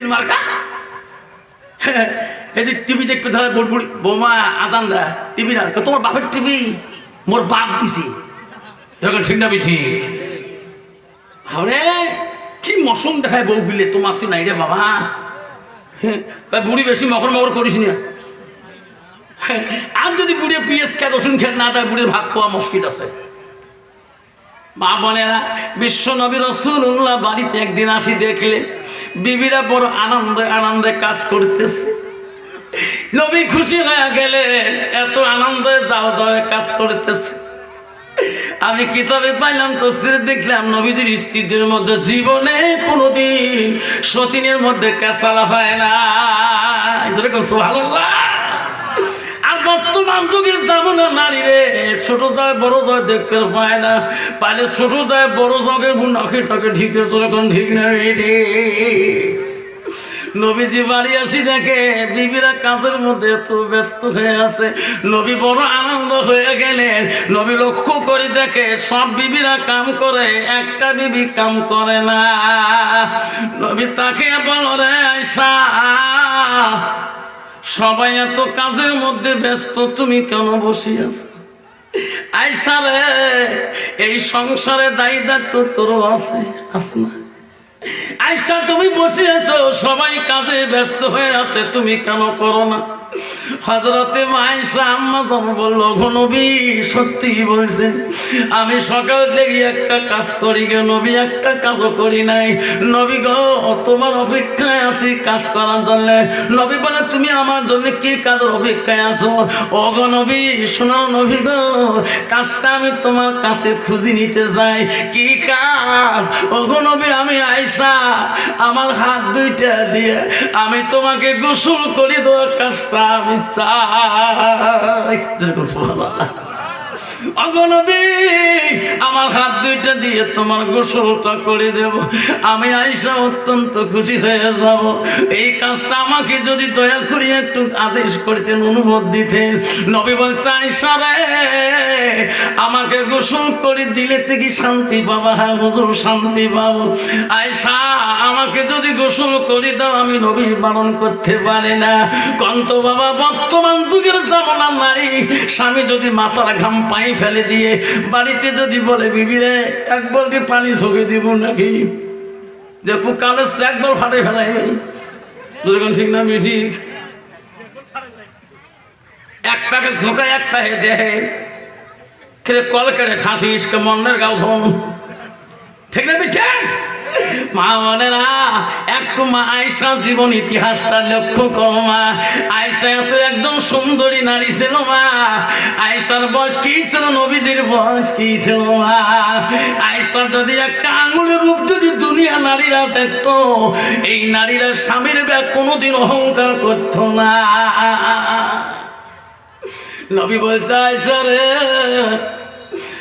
মার্কা? এদিক টিভি দেখতে ধরে বুড় বুড়ি। বৌমা, আদান দেয় টিভি না তোমার বাপের টিভি? মোর বাপ দিছি। এখন ঠিক না ঠিক। আরে, কি মশম দেখায় বউ বিলে তোমার তো নাই রে বাবা। বুড়ি বেশি মকর মকর করিস না। আর যদি বুড়িয়ে পিএস খেয়ে রসুন খেয়ে না দেয়, বুড়ির ভাগ পাওয়া মুশকিল আছে। মা বোনেরা বিশ্ব নবী রসুল্লাহ বাড়িতে একদিন আসি দেখলে বিবিরা বড় আনন্দে আনন্দে কাজ করতেছে। নবী খুশি হয়ে গেলে এত আনন্দে যাও যাও কাজ করতেছে। আমি কিতাবে পাইলাম তো সিরে দেখলাম নবীদের স্ত্রীদের মধ্যে জীবনে কোনোদিন সতীনের মধ্যে কাঁচালা হয় না। যেরকম সোহাল্লাহ বর্তমান যুগের যেমন নারী রে। ছোট যায়, বড় যায়, দেখতে পায় না। পাইলে ছোট যায়, বড় জগে নাকি টাকে ঠিক তোরকম ঠিক না রে। নবীজি বাড়ি আসি দেখে, বিবিরা কাজের মধ্যে এত ব্যস্ত হয়ে আছে। নবী বড় আনন্দ হয়ে গেলেন। নবী লক্ষ্য করে দেখে, সব বিবিরা কাম করে, একটা বিবি কাম করে না। নবী তাকে বল রে আয়সা সবাই এত কাজের মধ্যে ব্যস্ত, তুমি কেন বসে আছো আয়সা রে, এই সংসারে দায়ী দায়িত্ব তোরও আছে আছে না? তুমি বসে আছো সবাই কাজে ব্যস্ত হয়ে আছে, তুমি কেন করো না? হজরতে মাইসা আম্মা তখন বলল নবী, সত্যি বলছেন, আমি সকাল থেকে একটা কাজ করি গে নবী, একটা কাজও করি নাই। নবী গো, তোমার অপেক্ষায় আছি কাজ করার জন্য। নবী বলে, তুমি আমার জন্য কি কাজের অপেক্ষায় আছো? ও গো নবী শোনো নবী গো, কাজটা আমি তোমার কাছে খুঁজি নিতে যাই কি কাজ? ও গো নবী, আমি আয়সা আমার হাত দুইটা দিয়ে আমি তোমাকে গোসল করে দেওয়ার কাজটা আমি চাই যেরকম সুবহানাল্লাহ অগনবী আমার হাত দুইটা দিয়ে তোমার গোসলটা করে দেব। আমি আইসা অত্যন্ত খুশি হয়ে যাব। এই কাজটা আমাকে যদি দয়া করে একটু আদেশ করতেন অনুমতি দিতেন। নবী বলছে আইসা রে, আমাকে গোসল করে দিলে থেকে শান্তি পাবা? হ্যাঁ হুজুর, শান্তি পাবো। আয়সা আমাকে যদি গোসল করে দাও, আমি নবী পালন করতে পারি না। কন্ত বাবা, বর্তমান যুগের জামানা নারী, স্বামী যদি মাথার ঘাম পাই ফেলে দিয়ে বাড়িতে যদি বলে বিবিরে এক বলকে পানি ছকে দিব নাকি? দেখো এক বল ফাটে ফেলাই নাই। দুর্গন ঠিক না, মিঠি? এক পাকে ঝোঁকায় এক প্যাকে দেহে। খেলে কল কেড়ে ঠাসিস কে গাও ধন ঠিক না, মিঠে? মা মনে না একটু মা আয়সা জীবন ইতিহাসটা লক্ষ্য করো মা। আয়সা এত একদম সুন্দরী নারী ছিল মা। আয়সার বয়স কি ছিল নবীজির বয়স কি ছিল মা? আয়সা যদি একটা আঙুলের রূপ যদি দুনিয়া নারীরা দেখতো, এই নারীরা স্বামীর কোনোদিন অহংকার করতো না। নবী বলছে আয়সা রে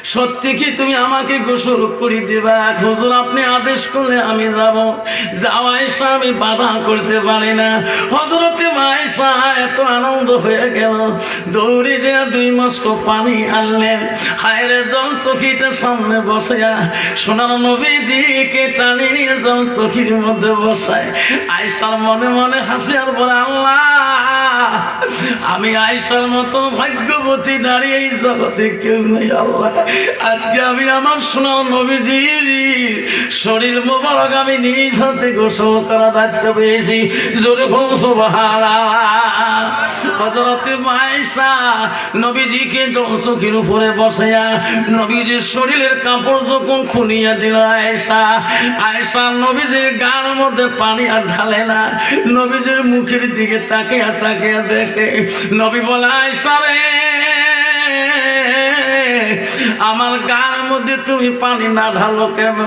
সত্যি কি তুমি আমাকে গোসল করে দেবা? হুজুর, আপনি আদেশ করলে আমি যাব। যাওয়াইসা আমি বাধা করতে পারি না। হজরতে মাইসা এত আনন্দ হয়ে গেল। দৌড়ে যে দুই মস্ক পানি আনলেন। হায়রে জল চকিটা সামনে বসে সোনার নবীজিকে টানি নিয়ে জল চকির মধ্যে বসায়। আয়সার মনে মনে হাসি আর বলে, আল্লাহ! আমি আয়সার মতো ভাগ্যবতী নারী এই জগতে কেউ নেই, আল্লাহ। আজকে আমি আমার সোনার নবীজির শরীর মোবারক আমি নিজ হাতে গোসল করা দায়িত্ব পেয়েছি। জোরে ফোন হজরতে মায়েশা নবীজিকে উপরে বসাইয়া নবীজির শরীরের কাপড় যখন খুনিয়া দিল আয়েশা আয়েশা নবীজির গার মধ্যে পানি আর ঢালে না। নবীজির মুখের দিকে তাকিয়া তাকিয়া দেখে নবী বলায় আয়েশা রে আমার গার মধ্যে তুমি পানি না ঢালো কেন?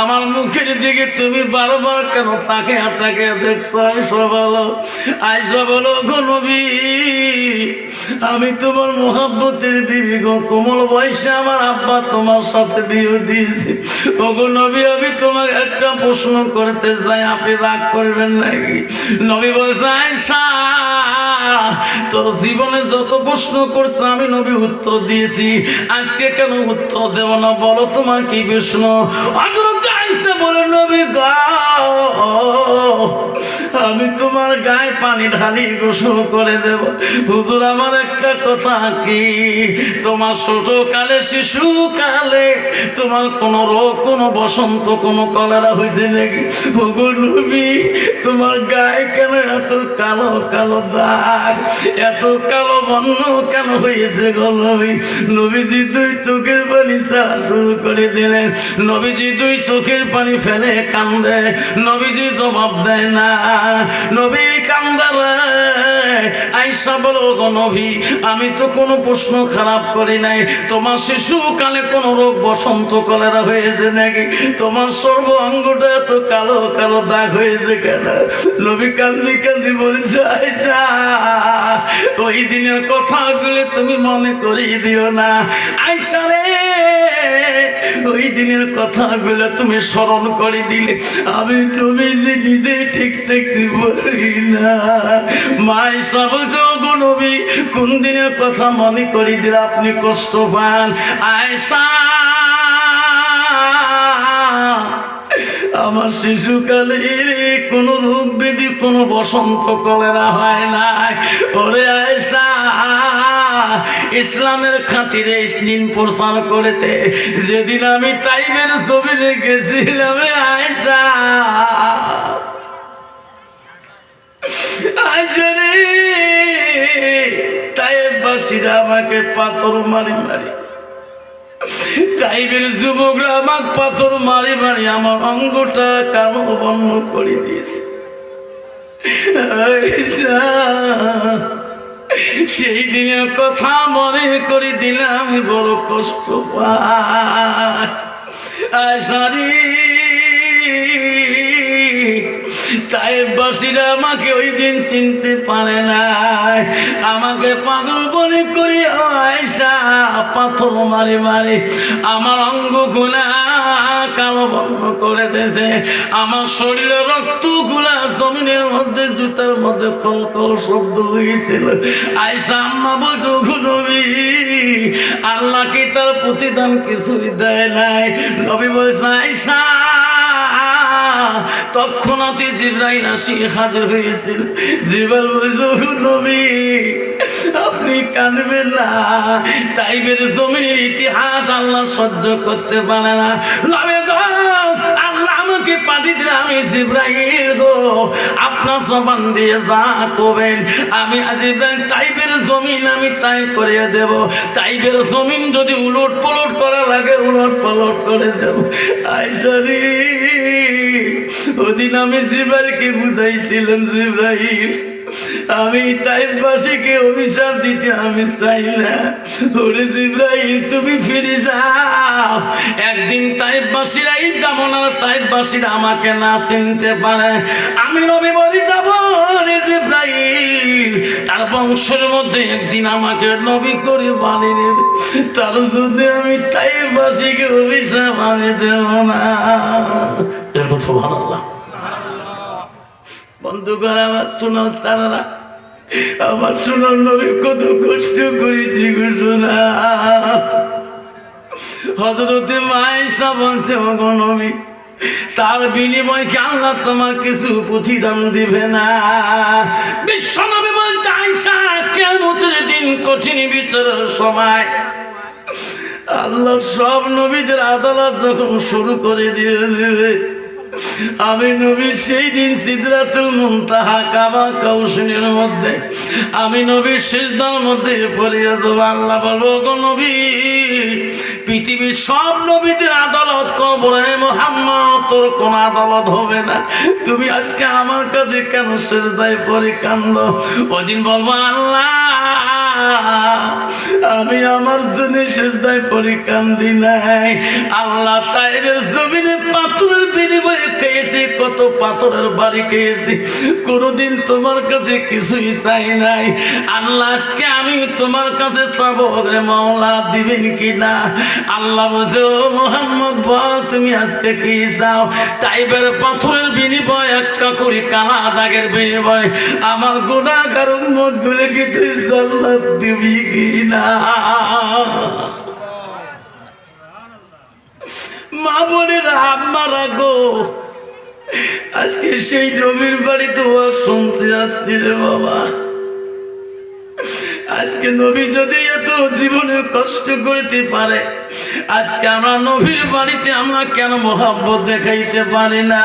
আমার মুখের দিকে তুমি বারবার কেন তাকে তাকে দেখছ? আইসা বলো আইসা বলো নবী, আমি তোমার মোহাব্বতের বিবি গো, কোমল বয়সে আমার আব্বা তোমার সাথে বিয়ে দিয়েছে। ও নবী, আমি তোমাকে একটা প্রশ্ন করতে চাই, আপনি রাগ করবেন নাকি? নবী বলছে, আয়সা, তোর জীবনে যত প্রশ্ন করছ আমি নবী উত্তর দিয়েছি। আজকে কেন উত্তর দেব না? বলো তোমার কি বিষ্ণু। হজরত আইসা বলে, নবী গা, আমি তোমার গায়ে পানি ঢালি গোসল করে দেব। হুজুর, আমার একটা কথা কি? তোমার ছোট কালে শিশু কালে তোমার কোনো রোগ, কোনো বসন্ত, কোনো কলেরা হয়েছে নাকি? হুগুর নবী, তোমার গায়ে এত কালো কালো দাগ, এত কালো বর্ণ কেন হয়েছে গো নবী? নবীজি দুই চোখের পানি ছাড়া শুরু করে দিলেন। নবীজি দুই চোখের পানি ফেলে কান্দে, নবীজি জবাব দেয় না। নবীর কান্দারে আইসা বলো নবী, আমি তো কোনো প্রশ্ন খারাপ করি নাই। তোমার শিশুকালে কোনো রোগ বসন্ত কলেরা হয়েছে নাকি? তোমার সর্ব অঙ্গটা এত কালো কালো দাগ হয়েছে কেন? নবী কান্দি কান্দি বলছে? আইসা ওই দিনের কথাগুলো তুমি মনে করিয়ে দিও না। আইসা রে, ওই দিনের কথাগুলো তুমি স্মরণ করে দিলে আমি নবীজি নিজে ঠিক থাকতে পারি না। মাই সব যোগ নবী, কোন দিনের কথা মনে করে দিলে আপনি কষ্ট পান? আয়সা, আমার শিশুকালে কোনো রোগ ব্যাধি কোনো বসন্ত কলেরা হয় নাই। ওরে আয়সা ইসলামের খাতিরে দিন প্রচার করেতে যেদিন আমি তাইবের ছবি রেখেছিলাম আয়সা আয়সা রে তাইবাসীরা আমাকে পাথর মারি মারি টাইপের যুবকরা আমার পাথর মারি মারি আমার অঙ্গটা কালো বর্ণ করে দিয়েছে। সেই দিনের কথা মনে করে দিলাম, বড় কষ্ট পায়। আয়সারি তাই বাসীরা আমাকে ওই দিন চিনতে পারে নাই। আমাকে পাগল বলে করি আয়সা, পাথর মারি মারি আমার অঙ্গগুলা কালো বর্ণ করে দিয়েছে। আমার শরীরে রক্তগুলা জমিনের মধ্যে, জুতার মধ্যে খল খল শব্দ হয়েছিল। আয়সা আম্মা বলছো নবী, আল্লাহ কি তার প্রতিদান কিছুই দেয় নাই? নবী বলছে, আয়সা তৎক্ষণাৎই জিব্রাইল আসি হাজির হয়েছিল। জিবাল নবী, আপনি কাঁদবেন না। তাইবের জমিনের ইতিহাস আল্লাহ সহ্য করতে পারে না। নবে জিব্রাইল গো। আপনার জবান আমি আজ ইব্রাহিম তাইবের আমি তাই করে দেব। তাইবের জমিন যদি উলট পলট করা লাগে, উলট পলট করে দেব। আইসরি ওদিন আমি জিব্রাইলকে বুঝাইছিলাম, জিব্রাইল। আমি তাইবাসীকে অভিশাপ দিতে আমি চাই না। ওরে জিব্রাইল, তুমি ফিরে যাও। একদিন তাইবাসীরাই যেমন আর তাইবাসীরা আমাকে না চিনতে পারে। আমি নবী বলি যাব রে জিব্রাইল। তার বংশের মধ্যে একদিন আমাকে নবী করে বানিয়ে নেবে তার জন্য আমি তাইবাসীকে অভিশাপ আমি দেব না। এরকম ভালো আল্লাহ বন্ধুগণ, আমার শোনাও তারা আমার শোনার নবী কত কষ্ট করেছি শোনা হজরতে মায়েশা বলছে, ওগো নবী, তার বিনিময় কি আল্লাহ তোমার কিছু প্রতিদান দিবে না? বিশ্ব নবী বলছে আয়সা কেমতের দিন কঠিন বিচারের সময়। আল্লাহ সব নবীদের আদালত যখন শুরু করে দিয়ে দেবে আমি নবী সেই দিন সিদ্ধাতুল মুনতাহা কাবা কৌশলের মধ্যে, আমি নবীর শেষদার মধ্যে পড়িয়ে দেবো আল্লাহ বলব গো নবী, পৃথিবীর সব নবীদের আদালত কবরে মোহাম্মদ, তোর কোন আদালত হবে না। তুমি আজকে আমার কাছে কেন শেষদায় পরে কান্দ? ওদিন বলব, আল্লাহ আমি আমার জন্য শেষদায় পরে কান্দি নাই। আল্লাহ তাইবের জমিনে পাথরের বিনিময়ে খেয়েছি, কত পাথরের বাড়ি খেয়েছি। কোনোদিন তোমার কাছে কিছুই চাই নাই। আল্লাহ, আজকে আমি তোমার কাছে চাবো রে মাওলা দিবেন কি না? আল্লাহ বলছে মোহাম্মদ, বল তুমি আজকে কি চাও? টাইবের পাথরের বিনিময় একটা করি কালা দাগের বিনিময় আমার গুণাগার উন্মতগুলো কি তুই জান্নাত দিবি কিনা মা বোনেরা মারা গো আজকে সেই নবীর বাড়িতে শুনতে আসছি রে বাবা। আজকে নবী যদি এত জীবনে কষ্ট করতে পারে, আজকে আমরা নবীর বাড়িতে আমরা কেন মহাব্বত দেখাইতে পারি না?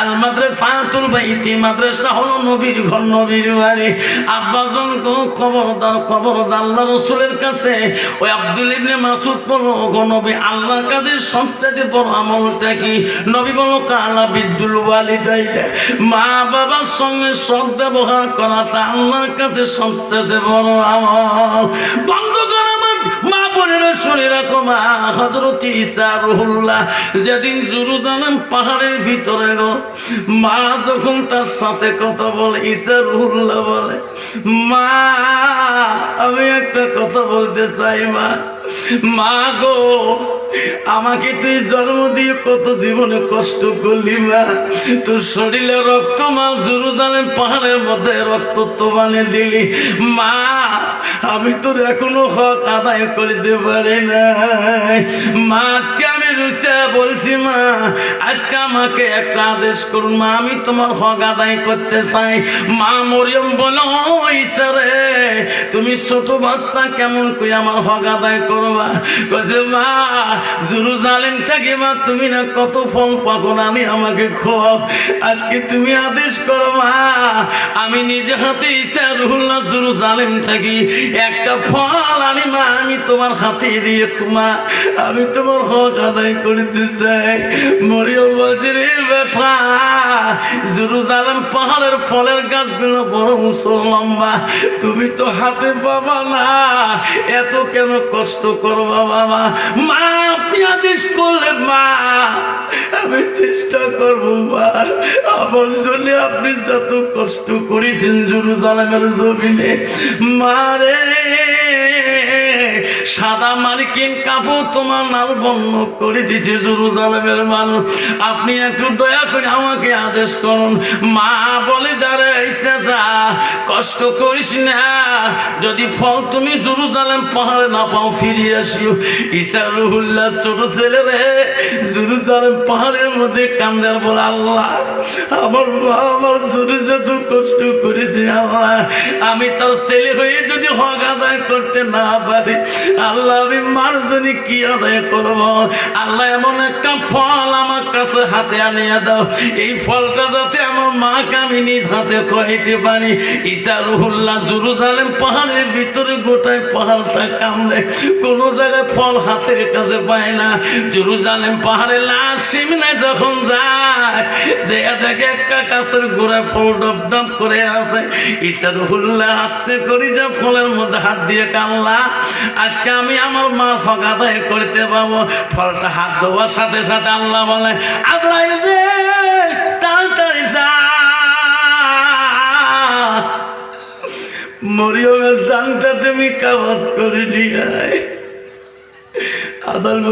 আর মাদ্রাসাতুল বাইতি, মাদ্রাসা হলো নবীর ঘর, নবীর বাড়ি। আব্বাজন খবরদার খবরদার, আল্লাহ রসুলের কাছে। ওই আব্দুল ইবনে মাসুদ বলো গো নবী, আল্লাহর কাছে সবচেয়ে বড় আমলটা কি? নবী বলো কালা বিদ্যুল ওয়ালিদাই মা বাবার সঙ্গে সৎ ব্যবহার করাটা আল্লাহর কাছে সবচেয়ে বড় আমল। বন্ধ কর আমার মা বোনেরা, শুনে রাখো মা হজরত ইসা রহুল্লাহ। যেদিন জুরুজালাম পাহাড়ের ভিতরে গো, মা যখন তার সাথে কথা বলে ইসা রহুল্লাহ বলে, মা, আমি একটা কথা বলতে চাই মা। মা গো আমাকে তুই জন্ম দিয়ে কত জীবনে কষ্ট করলি মা। তোর শরীরে রক্ত মা জুরুজালেম পাহাড়ের মধ্যে রক্ত তো বানিয়ে দিলি। মা, আমি তোর এখনও হক আদায় করিতে পারি না মা, আজকে আমি রুচা বলছি মা, আজকে আমাকে একটা আদেশ করুন মা, আমি তোমার হক আদায় করতে চাই। মা, মরিয়ম বলো ঈশ্বরে তুমি ছোট বাচ্চা কেমন কই আমার হক আদায় করবা? কছে মা জুরুজালেম থেকে মা, তুমি না কত ফল পাখন আমি আমাকে খোয়াও। আজকে তুমি আদেশ করো, মা, আমি নিজে হাতে ইসা রুহুল্লাহ জুরুজালেম থাকি একটা ফল আনি, মা, আমি তোমার হাতে দিয়ে মা, আমি তোমার হক আদায় করতে চাই। জুরুজালেম পাহাড়ের ফলের গাছগুলো বড় উঁচু লম্বা। তুমি তো হাতে পাবা না, এত কেন কষ্ট করবা বাবা? মা আপনি আদেশ করলেন, মা। আমি চেষ্টা করব, মা। আমার জন্য আপনি যত কষ্ট করেছেন জুরু জুরুজালেমের জমিনে। মারে সাদা মার্কিন কাপড় তোমার নাল বন্ধ করে দিচ্ছে জুরুজালেমের মানুষ। আপনি একটু দয়া করে আমাকে আদেশ করুন। মা বলে এসে যা, কষ্ট করিস না। যদি ফল তুমি জুরুজালেম পাহাড়ে না পাও ফিরিয়ে আসিও। ঈশা রুহুল্লাহ ছোট ছেলে রে জুরুজালেম পাহাড়ের মধ্যে কান্দার বল, আল্লাহ, আমার মা আমার জোরে যত কষ্ট করেছে আল্লাহ আমি তার ছেলে হয়ে যদি হক আদায় করতে না পারি আল্লাহ আমি মার জন্য কি আদায় করব? আল্লাহ এমন একটা ফল আমার কাছে হাতে আনিয়ে দাও। এই ফলটা যাতে আমার মাকে আমি নিজ হাতে খাইতে পারি। ঈশা রুহুল্লাহ জুরুজালেম পাহাড়ের ভিতরে গোটায় পাহাড়টা কামড়ে কোনো জায়গায় ফল হাতের কাছে পায় না। জুরু জুরুজালেম পাহাড়ে লাশ সিমনে যখন যায় যে দেখে একটা কাছের গোড়া ফল ডপ ডপ করে আছে। ঈশা রুহুল্লাহ আসতে করি যা ফলের মধ্যে হাত দিয়ে কামলা আজকে আমি আমার মা হক আদায় করতে পাবো। ফলটা হাত দেওয়ার সাথে সাথে আল্লাহ বলে আদায় রে তাড়াতাড়ি যা। মরিয়মের জানটা তুমি কাবাজ করে নিয়ে আয়। আদাল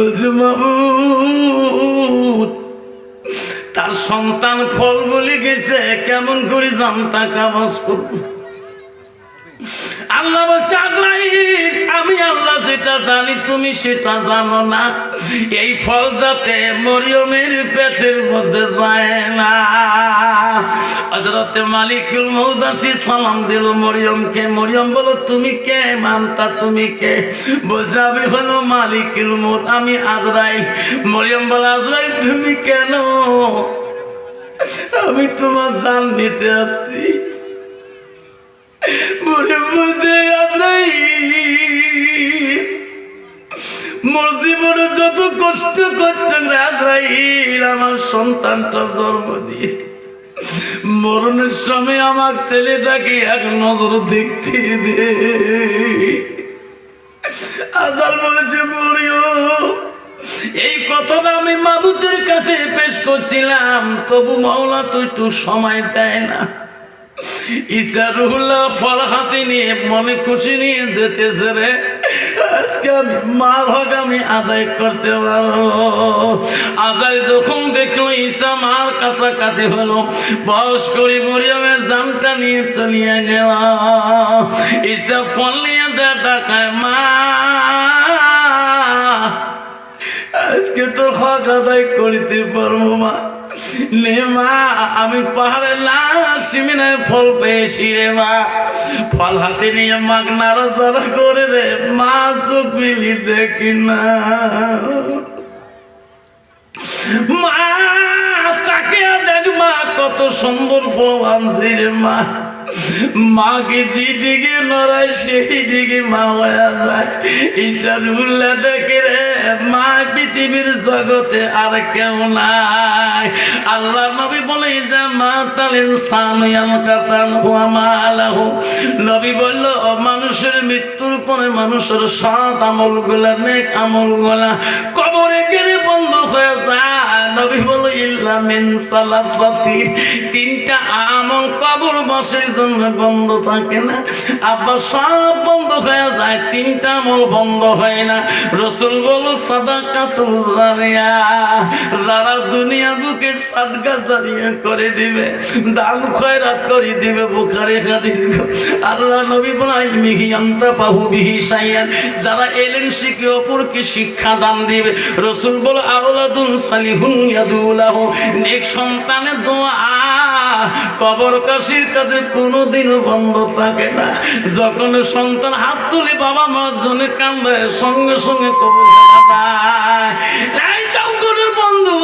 মাবুদ, তার সন্তান ফল বলে গেছে, কেমন করে জানটা কাবাজ করব? আল্লাহ বলছে আজরাইল, আমি আল্লাহ যেটা জানি তুমি সেটা জানো না। এই ফল যাতে মরিয়মের পেটের মধ্যে যায় না। হজরতে মালিকুল মৌদাসী সালাম দিল মরিয়মকে। মরিয়ম বলো তুমি কে? মানতা তুমি কে? বলছে আমি হলো মালিকুল মৌত আমি আজরাইল। মরিয়ম বলে আজরাইল তুমি কেন? আমি তোমার জান নিতে আসছি। মরে মধ্যে মোর জীবনে যত কষ্ট করছে রাজরাইল আমার সন্তানটা জন্ম দিয়ে। মরণের সময় আমার ছেলেটাকে এক নজর দেখতে দে। আজাল বলেছে, মরিও, এই কথাটা আমি মাবুদের কাছে পেশ করছিলাম, তবু মাওলা তো একটু সময় দেয় না। ইসারুল্লাহ ফল হাতে নিয়ে মনে খুশি নিয়ে যেতেছে রে। আজকে মার হক আমি আদায় করতে পারব। আদায় যখন দেখল ঈশা মার কাছাকাছি হলো, বয়স করি মরিয়মের জামটা নিয়ে চলিয়ে গেল। ঈশা ফল নিয়ে যা টাকায়, মা, আজকে তোর হক আদায় করিতে পারব মা। মা আমি পাহাড়ে লাশমিনায় ফল পেয়েছি রে মা। ফল হাতে নিয়ে মাক নাড়াচাড়া করে রে, মা চোখ মিলি দেখি না মা, তাকে দেখ মা, কত সুন্দর ফল আনছি রে মা। মাকে যেদিকে নড়ায় সেই দিকে মা হয়ে যায়। ইচ্ছার উল্লে দেখে রে, মা, পৃথিবীর জগতে আর কেউ নাই। আল্লাহ নবী বলে যে মা তালিন সামিয়াল কাতান হুয়া মা আলাহু নবী বলল মানুষের মৃত্যুর পরে মানুষের সৎ আমলগুলা নেক আমলগুলা কবরে গেলে বন্ধ হয়ে যায়। নবী ইল্লা মিন তিনটা কবর জন্য বন্ধ থাকে না। আবার সব বন্ধ হয়ে যায়, তিনটা আমল বন্ধ হয় না। রসুল জারিয়া। যারা দুনিয়া বুকে সাদকা জারিয়া করে দিবে, দান খয়রাত করে দিবে, বুখারে হাদিস। আল্লাহ নবী বলাই মিহি আন্তা পাহু বিহি সাইয়ান যারা এলেন শিখে অপরকে শিক্ষা দান দিবে? রসুল বলো আওলাদুন সালিহুন সন্তানের দোয়া। কবর কাশির কাছে কোনোদিনও বন্ধ থাকে না। যখন সন্তান হাত তুলে বাবা মার জন্য কান্দায় সঙ্গে সঙ্গে কবর যায়। বন্ধু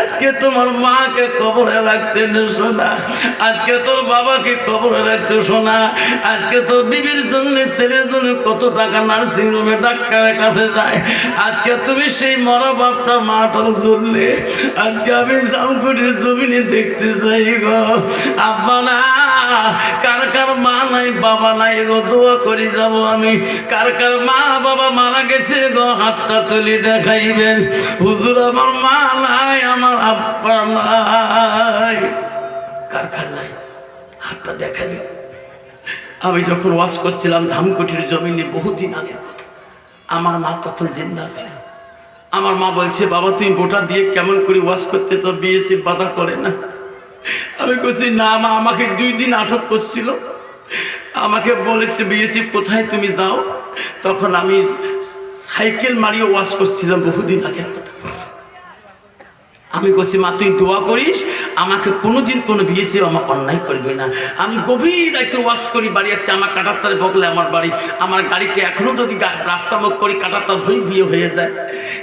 আজকে তোমার মাকে কবরে রাখছে সোনা। আজকে তোর বাবাকে কবরে রাখছে সোনা। আজকে তোর বিবির জন্য, ছেলের জন্য কত টাকা নার্সিং হোমে ডাক্তারের কাছে যায়। আজকে তুমি সেই মরা বাপটা মাটার জন্য। আজকে আমি জামকুটির জমিনে দেখতে চাই গো। আব্বা না, কার কার মা নাই, বাবা নাই গো, দোয়া করে যাব আমি। কার কার মা, বাবা মারা গেছে গো, হাতটা তুলি দেখাইবেন। হুজুর, আমার মা নাই আমার আব্বা নাই কার কার নাই? হাতটা দেখাবে? আমি যখন ওয়াজ করছিলাম ধামকুটির জমিনে বহুদিন আগের কথা। আমার মা তখন জিন্দা ছিল। আমার মা বলছে, বাবা তুমি বোটা দিয়ে কেমন করে ওয়াশ করতে তো বিএসি বাধা করে না? আমি বলছি না মা, আমাকে দুই দিন আটক করছিল। আমাকে বলেছে বিএসি কোথায় তুমি যাও? তখন আমি সাইকেল মারিয়ে ওয়াশ করছিলাম বহুদিন আগের আমি বলছি মা তুই দোয়া করিস? আমাকে কোনোদিন কোনো বিয়েছে আমার অন্যায় করবে না। আমি গভীর একটা ওয়াশ করি, বাড়ি আসছি, আমার কাটার তারে বগলে আমার বাড়ি। আমার গাড়িতে এখনও যদি রাস্তা মুখ করি কাটার তার ভুই ভুয়ে হয়ে যায়।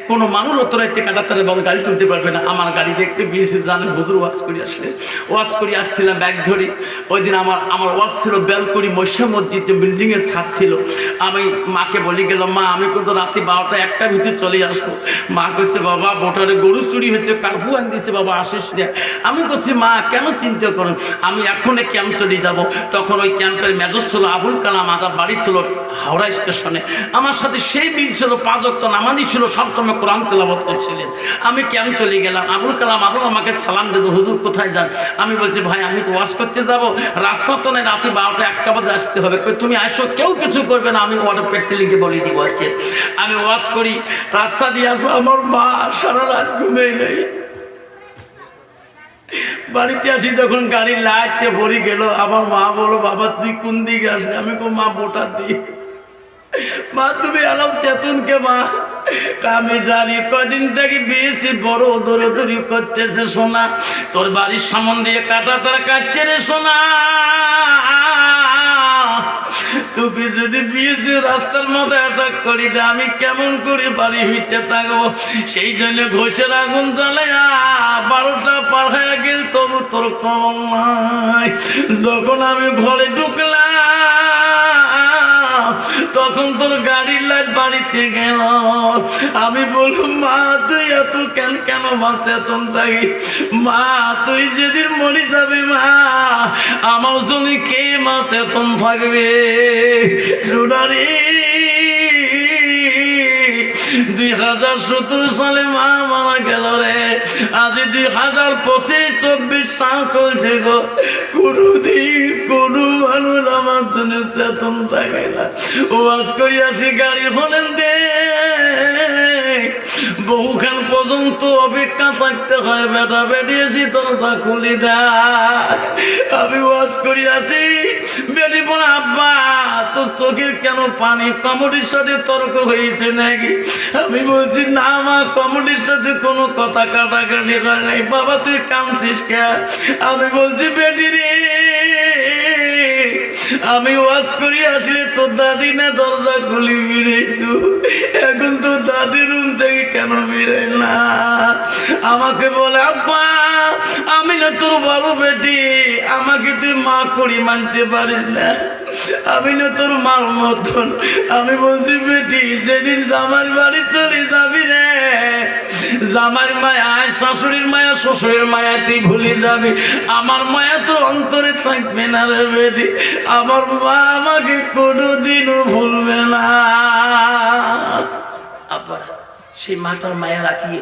কোনো মানুষ অত রাইতে কাটার তারে বগলে গাড়ি তুলতে পারবে না। আমার গাড়ি দেখতে বিয়েছে জানে, হুজুর ওয়াশ করি আসলে। ওয়াশ করি, আসছিলাম ব্যাগ ধরি। ওই দিন আমার আমার ওয়াশ ছিল ব্যালকনি মহিষা মসজিদে বিল্ডিংয়ের ছাদ ছিল। আমি মাকে বলি গেলাম, মা, আমি কিন্তু রাতে বারোটা একটার ভিতরে চলে আসব। মা কইছে, বাবা, বোটারে গরু চুরি হয়েছে, কার্ফু আন দিয়েছে বাবা, আসিস আমি করছি, মা, কেন চিন্তা করেন আমি এখন এখনই ক্যাম্প চলে যাব। তখন ওই ক্যাম্পের মেজর ছিল আবুল কালাম আজাদ বাড়ি ছিল হাওড়া স্টেশনে আমার সাথে সেই মিল ছিল, পাঁচ অক্ট নামাজি ছিল সবসময় কোরআন তেলাবত করছিলেন। আমি ক্যাম্প চলে গেলাম। আবুল কালাম আজাদ আমাকে সালাম দেবো, হুজুর, কোথায় যান? আমি বলছি, ভাই, আমি তো ওয়াশ করতে যাব। রাস্তা তো নেই, রাতে বারোটা, একটা বাজে আসতে হবে। তুমি আসো, কেউ কিছু করবে না। আমি ওয়াটার পেট্রোলিংকে বলে দিব আজকে। আমি ওয়াশ করি, রাস্তা দিয়ে আসব, আমার মা সারা রাত ঘুমিয়ে নেই। বাড়িতে আসি যখন গাড়ির লাইটটা ভরে গেল, আমার মা বলো বাবা, তুই কোন দিকে আসলি? আমি কো মা বোটার দি মা, তুমি আলাম চেতনকে মা? আমি জানি কদিন থেকে বেশি বড় দৌড়দৌড়ি করতেছে সোনা। তোর বাড়ির সামন দিয়ে কাটা তার কাটছে রে সোনা। তোকে যদি পিএসি রাস্তার মধ্যে অ্যাটাক করি আমি কেমন করে বাড়ি হইতে থাকব? সেই জন্য ঘোষের আগুন জ্বালে বারোটা পার হয়ে গেল, তবু তোর খবর নাই। যখন আমি ঘরে ঢুকলাম তখন তোর গাড়ির লাইট বাড়িতে গেল। আমি বললাম, মা, তুই এত কেন কেন মাসে এত থাকি মা, তুই যেদিন মরে যাবি, মা, আমার জন্য কে মাস এত থাকবে? সোনারি দুই হাজার সতেরো সালে মা মারা গেল রে। আজ দুই হাজার পঁচিশ, চব্বিশ সাল চলছে গো। কোনোদিন কোনো মানুষ আমার জন্য চেতন থাকে না। ওয়াজ করি আসি গাড়ি হলেন দে। বহুখান পর্যন্ত অপেক্ষা থাকতে হয়, বেটা বেরিয়েছি দরজা খুলি আমি ওয়াজ করি আসি, বেটি পড়া আব্বা তো চোখের কেন পানি? কমডির সাথে তর্ক হয়েছে নাকি? আমি বলছি, না মা, কমডির সাথে কোনো কথা কাটাকাটি করে নাই। বাবা, তুই কাঁদছিস কে আমি বলছি, বেটি রে আমি ওয়াজ করি, আসলে তোর দাদি না দরজা খুলি বেরোই তো। এখন তো দাদি রুম থেকে কেন বেরোয় না? আমাকে বলে, আব্বা, আমি না তোর বড় বেটি, আমাকে তুই মা করি মানতে পারিস না। আমি না তোর মার মতন। আমি বলছি, বেটি, যেদিন আমার বাড়ি চলে যাবি রে জামার মায়া, শাশুড়ির মায়া, শ্বশুরের মায়া, তুই ভুলে যাবি। আমার মায়া তো অন্তরে থাকবে না রে বেটি। আমার মা আমাকে কোনোদিনও ভুলবে না। আবার সেই মাটার মায়া রাখিয়ে,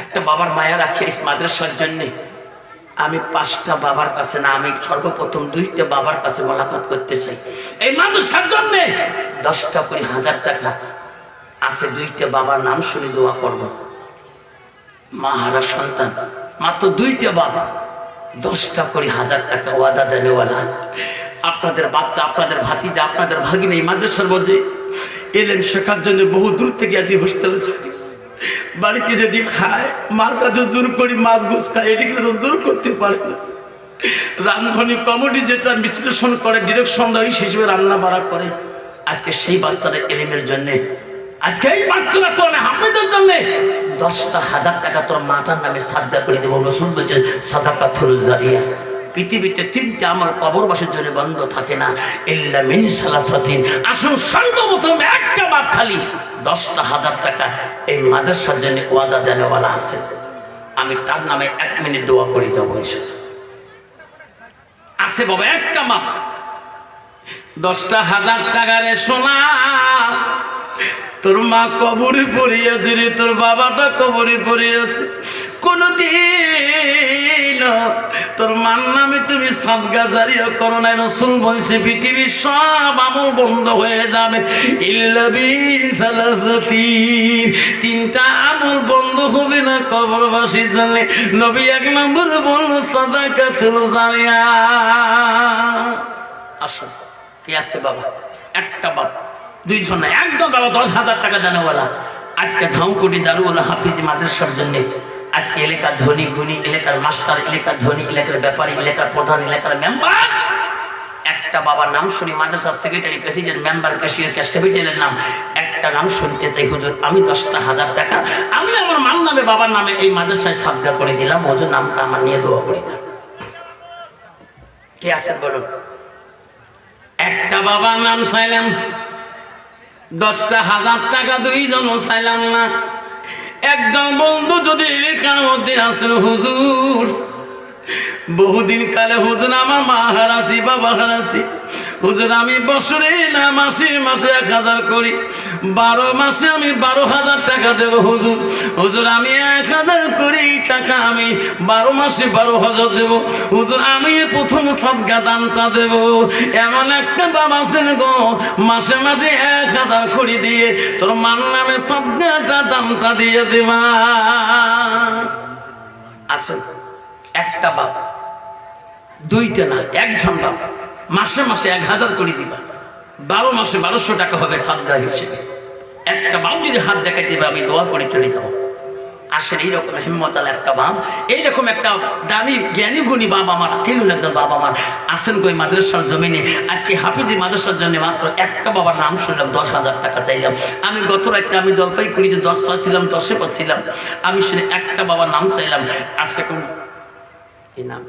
একটা বাবার মায়া রাখিয়ে মাদ্রাসার জন্যে। আমি পাঁচটা বাবার কাছে না, আমি সর্বপ্রথম দুইটা বাবার কাছে মোলাকাত করতে চাই। এই মাদ্রাসার জন্যে দশটা করে হাজার টাকা আছে, দুইটা বাবার নাম শুনে দোয়া করব। মাহারা সন্তান, মাত্র দুইটা বাবা দশটা করে হাজার টাকা ওয়াদা দেনেওয়ালা আপনাদের বাচ্চা, আপনাদের ভাতিজা, আপনাদের ভাগিনা মাদ্রাসার মধ্যে এলেন, শেখার জন্য বহু দূর থেকে আসি হোস্টেলে থাকে। বাড়িতে যদি খায়, মার কাছে দূর করি, মাছ গোছ খায়, এদিকে তো দূর করতে পারে না। রামধনী কমেডি যেটা বিশ্লেষণ করে ডিরেকশন দেয়, সেই হিসেবে রান্না বাড়া করে। আজকে সেই বাচ্চারা এলিমের জন্যে আজকে এই বাচ্চারা কোরআনে হাফেজের জন্য। দশটা হাজার টাকা তোর মাটার নামে সাদ্দা করে দেবো। রসুন বলছে সাদাকা জারিয়া। পৃথিবীতে তিনটা আমার কবরবাসের জন্য বন্ধ থাকে না। ইল্লা মিন সালাসাতিন। আসুন, সর্বপ্রথম একটা বাপ খালি। দশটা হাজার টাকা এই মাদ্রাসার জন্য ওয়াদা দেনেওয়ালা আছে। আমি তার নামে এক মিনিট দোয়া করে যাব ইনশাল্লাহ। আছে বাবা, একটা মাপ দশটা হাজার টাকারে সোনা। তোর মা কবরে পড়িয়াছে রে, তোর বাবাটা কবরে পড়িয়াছে। কোনদিন তোর মার নামে তুমি সাদগা জারিও করো না রসুল বলছে, পৃথিবীর সব আমল বন্ধ হয়ে যাবে। তিনটা আমল বন্ধ হবে না কবরবাসীর জন্য। নবী এক নম্বর বলল সাদাকা চলো জারিয়া। আসো, কে আছে বাবা? একটা বাবা। দুইজন একদম বাবা দশ হাজার টাকা দেনওয়ালা। আজকে ঝাউকুটি দারুওয়ালা হাফিজ মাদ্রাসার জন্য। আজকে এলাকার ধনী গুণী, এলাকার মাস্টার, এলাকার ধনী, এলাকার ব্যাপারী, এলাকার প্রধান, এলাকার মেম্বার। একটা বাবার নাম শুনি মাদ্রাসার secretary president member cashier cash নাম। একটা নাম শুনতে চাই, হুজুর, আমি দশটা হাজার টাকা। আমি আমার মার নামে, বাবার নামে এই মাদ্রাসায় সাদগা করে দিলাম। হুজুর নামটা আমার নিয়ে দোয়া করে দিলাম কে আছেন বলুন? একটা বাবার নাম চাইলাম। দশটা হাজার টাকা দুইজন চাইলাম না। একজন বন্ধু যদি লেখার মধ্যে আসেন হুজুর বহুদিন কালে হুজুর আমার মা হারাছি, বাবা হারাছি। হুজুর, আমি বছরে না, মাসে মাসে এক হাজার করি। বারো মাসে আমি বারো হাজার টাকা দেবো হুজুর। হুজুর, আমি এক হাজার করি টাকা, আমি বারো মাসে বারো হাজার দেবো। হুজুর, আমি প্রথম সদগা দানটা দেবো। এমন একটা বাবা আছেন গো, মাসে মাসে এক হাজার করি দিয়ে তোর মার নামে সদগাটা দানটা দিয়ে দেবা। আসুন। একটা বাপ। দুইটা না, একজন বাপ। মাসে মাসে এক হাজার করে দিবা। বারো মাসে বারোশো টাকা হবে সাদ্দা হিসেবে। একটা বাপ যদি হাত দেখাই দেবে আমি দোয়া করে চলে যাব। আসেন, এইরকম হিম্মত আল একটা বাপ। এইরকম একটা দানি জ্ঞানী, গুণী বাবা আমার কিনুন একজন বাবা আমার। আসেন কই মাদ্রাসার জমিনে। আজকে হাফিজি মাদ্রাসার জন্য মাত্র একটা বাবার নাম শুনলাম, দশ হাজার টাকা চাইলাম। আমি গত রাতে আমি জলপাইগুড়িতে দশ চাইছিলাম, দশে পাচ্ছিলাম আমি শুনে একটা বাবার নাম চাইলাম। আসে কোন কি নাম